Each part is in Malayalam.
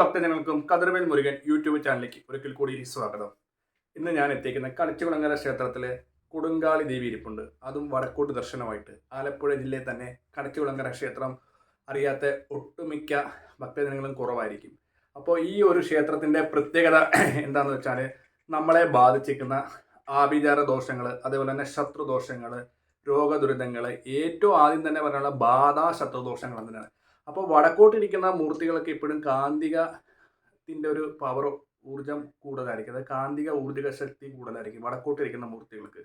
ഭക്തജനങ്ങൾക്കും കതിർവേൽ മുരുകൻ യൂട്യൂബ് ചാനലിലേക്ക് ഒരിക്കൽ കൂടി സ്വാഗതം. ഇന്ന് ഞാൻ എത്തിക്കുന്ന കളിച്ചുകുളങ്ങര ക്ഷേത്രത്തിലെ കൊടുങ്കാളി ദേവി ഇരിപ്പുണ്ട് അതും വടക്കോട്ട് ദർശനമായിട്ട് ആലപ്പുഴ ജില്ലയിൽ തന്നെ കടച്ചുകുളങ്ങര ക്ഷേത്രം അറിയാത്ത ഒട്ടുമിക്ക ഭക്തജനങ്ങളും കുറവായിരിക്കും. അപ്പോൾ ഈ ഒരു ക്ഷേത്രത്തിന്റെ പ്രത്യേകത എന്താണെന്ന് വെച്ചാൽ നമ്മളെ ബാധിച്ചിരിക്കുന്ന ആഭിചാര ദോഷങ്ങൾ അതേപോലെ തന്നെ ശത്രുദോഷങ്ങൾ രോഗദുരിതങ്ങൾ ഏറ്റവും ആദ്യം തന്നെ പറയാനുള്ള ബാധാ ശത്രുദോഷങ്ങൾ തന്നെയാണ് അപ്പോൾ വടക്കോട്ടിരിക്കുന്ന മൂർത്തികളൊക്കെ ഇപ്പോഴും കാന്തികത്തിന്റെ ഒരു പവർ ഊർജം കൂടുതലായിരിക്കും. അതായത് കാന്തിക ഊർജ ശക്തി കൂടുതലായിരിക്കും വടക്കോട്ടിരിക്കുന്ന മൂർത്തികൾക്ക്.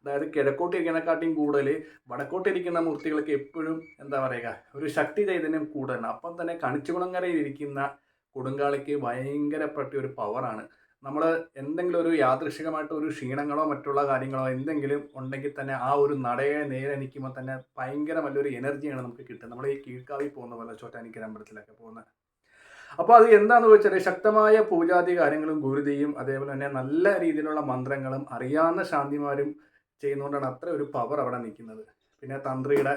അതായത് കിഴക്കോട്ടിരിക്കുന്നതിനെക്കാട്ടിയും കൂടുതൽ വടക്കോട്ടിരിക്കുന്ന മൂർത്തികൾക്ക് എപ്പോഴും എന്താ പറയുക ഒരു ശക്തി ചൈതന്യം കൂടുതലാണ്. അപ്പം തന്നെ കണിച്ചുകുളങ്ങരയിൽ ഇരിക്കുന്ന കൊടുങ്കാളിക്ക് ഭയങ്കരപ്പെട്ട ഒരു പവറാണ് നമ്മൾ എന്തെങ്കിലും ഒരു യാദൃശികമായിട്ട് ഒരു ക്ഷീണങ്ങളോ മറ്റുള്ള കാര്യങ്ങളോ എന്തെങ്കിലും ഉണ്ടെങ്കിൽ തന്നെ ആ ഒരു നടയെ നേരെ നിൽക്കുമ്പോൾ തന്നെ ഭയങ്കര വലിയൊരു എനർജിയാണ് നമുക്ക് കിട്ടുന്നത് നമ്മൾ ഈ കീഴ്ക്കാവിൽ പോകുന്ന പോലെ ചോറ്റാനിക്കര അമ്പലത്തിലൊക്കെ പോകുന്നത്. അപ്പോൾ അത് എന്താണെന്ന് വെച്ചാൽ ശക്തമായ പൂജാതി കാര്യങ്ങളും ഗുരുതിയും അതേപോലെ തന്നെ നല്ല രീതിയിലുള്ള മന്ത്രങ്ങളും അറിയാവുന്ന ശാന്തിമാരും ചെയ്യുന്നതുകൊണ്ടാണ് അത്ര ഒരു പവർ അവിടെ നിൽക്കുന്നത്. പിന്നെ തന്ത്രിയുടെ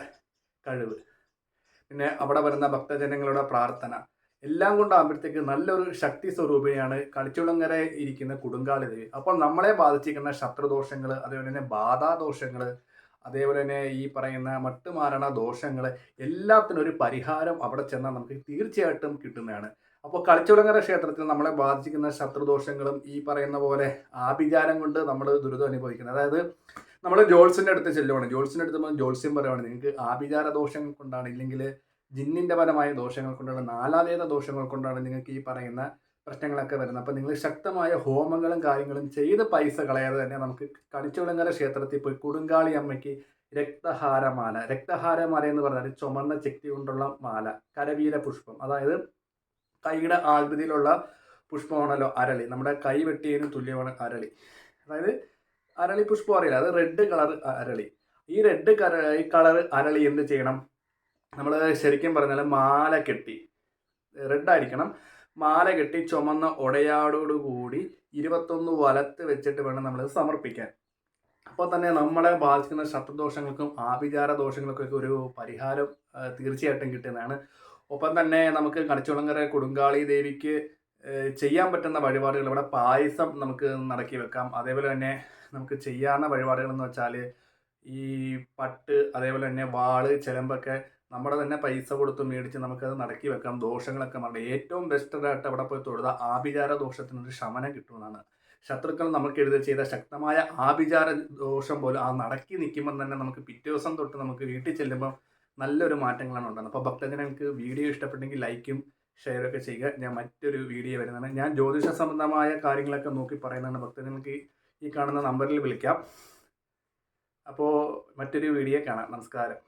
കഴിവ്. പിന്നെ അവിടെ വരുന്ന ഭക്തജനങ്ങളുടെ പ്രാർത്ഥന. എല്ലാം കൊണ്ടാകുമ്പോഴത്തേക്ക് നല്ലൊരു ശക്തി സ്വരൂപിണിയാണ് കളിച്ചുളങ്ങര ഇരിക്കുന്ന കൊടുങ്കാളി ദേവി. അപ്പോൾ നമ്മളെ ബാധിച്ചിരിക്കുന്ന ശത്രുദോഷങ്ങൾ അതേപോലെ തന്നെ ബാധാദോഷങ്ങൾ അതേപോലെ തന്നെ ഈ പറയുന്ന മട്ടുമാരണ ദോഷങ്ങൾ എല്ലാത്തിനും ഒരു പരിഹാരം അവിടെ ചെന്നാൽ നമുക്ക് തീർച്ചയായിട്ടും കിട്ടുന്നതാണ്. അപ്പോൾ കളിച്ചുളങ്ങര ക്ഷേത്രത്തിൽ നമ്മളെ ബാധിച്ചിരിക്കുന്ന ശത്രുദോഷങ്ങളും ഈ പറയുന്ന പോലെ ആഭിചാരം കൊണ്ട് നമ്മൾ ദുരിതം അനുഭവിക്കുന്നത്. അതായത് നമ്മൾ ജോൾസിന്റെ അടുത്ത് ചെല്ലുവാണ്. ജോൾസിന്റെ അടുത്ത് ജോത്സ്യം പറയുവാണ്. നിങ്ങൾക്ക് ആഭിചാര ദോഷങ്ങൾ കൊണ്ടാണ് ഇല്ലെങ്കിൽ ജിന്നിന്റെ പരമായ ദോഷങ്ങൾ കൊണ്ടാണ് നാലാവേദ ദോഷങ്ങൾ കൊണ്ടാണ് നിങ്ങൾക്ക് ഈ പറയുന്ന പ്രശ്നങ്ങളൊക്കെ വരുന്നത്. അപ്പം നിങ്ങൾ ശക്തമായ ഹോമങ്ങളും കാര്യങ്ങളും ചെയ്ത് പൈസ കളയാതെ തന്നെ നമുക്ക് കണിച്ചുവിളങ്ങര ക്ഷേത്രത്തിൽ പോയി കൊടുങ്കാളി അമ്മയ്ക്ക് രക്തഹാരമാല. രക്തഹാരമാല എന്ന് പറഞ്ഞാൽ ചുമന്ന ചെക്തി കൊണ്ടുള്ള മാല കരവീര പുഷ്പം. അതായത് കൈയുടെ ആകൃതിയിലുള്ള പുഷ്പമാണല്ലോ അരളി. നമ്മുടെ കൈ വെട്ടിയതിന് തുല്യമാണ് അരളി. അതായത് അരളി പുഷ്പം അറിയില്ല. അത് റെഡ് കളർ അരളി. ഈ റെഡ് കളർ അരളി എന്ത് ചെയ്യണം? നമ്മൾ ശരിക്കും പറഞ്ഞാൽ മാല കെട്ടി റെഡ് ആയിരിക്കണം. മാല കെട്ടി ചുമന്ന ഉടയാടോടുകൂടി ഇരുപത്തൊന്ന് വലത്ത് വെച്ചിട്ട് വേണം നമ്മൾ സമർപ്പിക്കാൻ. അപ്പോൾ തന്നെ നമ്മളെ ബാധിക്കുന്ന ശത്രുദോഷങ്ങൾക്കും ആഭിചാര ദോഷങ്ങൾക്കൊക്കെ ഒരു പരിഹാരം തീർച്ചയായിട്ടും കിട്ടുന്നതാണ്. ഒപ്പം തന്നെ നമുക്ക് കണിച്ചുളങ്ങര കൊടുങ്കാളി ദേവിക്ക് ചെയ്യാൻ പറ്റുന്ന വഴിപാടുകൾ ഇവിടെ പായസം നമുക്ക് നടക്കി വെക്കാം. അതേപോലെ തന്നെ നമുക്ക് ചെയ്യാവുന്ന വഴിപാടുകൾ എന്ന് വെച്ചാൽ ഈ പട്ട് അതേപോലെ തന്നെ വാൾ ചിലമ്പൊക്കെ നമ്മുടെ തന്നെ പൈസ കൊടുത്ത് മേടിച്ച് നമുക്കത് നടക്കി വെക്കാം. ദോഷങ്ങളൊക്കെ മാറി ഏറ്റവും ബെസ്റ്റഡായിട്ട് അവിടെ പോയി തൊഴുത. ആഭിചാര ദോഷത്തിനൊരു ശമനം കിട്ടുമെന്നാണ്. ശത്രുക്കൾ നമുക്ക് എഴുതി ചെയ്ത ശക്തമായ ആഭിചാര ദോഷം പോലും ആ നടക്കി നിൽക്കുമ്പോൾ തന്നെ നമുക്ക് പിറ്റേ ദിവസം തൊട്ട് നമുക്ക് വീട്ടിൽ ചെല്ലുമ്പോൾ നല്ലൊരു മാറ്റങ്ങളാണ് ഉണ്ടാകുന്നത്. അപ്പോൾ ഭക്തജനങ്ങൾക്ക് വീഡിയോ ഇഷ്ടപ്പെട്ടെങ്കിൽ ലൈക്കും ഷെയറൊക്കെ ചെയ്യുക. ഞാൻ മറ്റൊരു വീഡിയോ വരുന്നതാണ്. ഞാൻ ജ്യോതിഷ സംബന്ധമായ കാര്യങ്ങളൊക്കെ നോക്കി പറയുന്നതാണ്. ഭക്തജനങ്ങൾക്ക് ഈ കാണുന്ന നമ്പറിൽ വിളിക്കാം. അപ്പോൾ മറ്റൊരു വീഡിയോ കാണാം. നമസ്കാരം.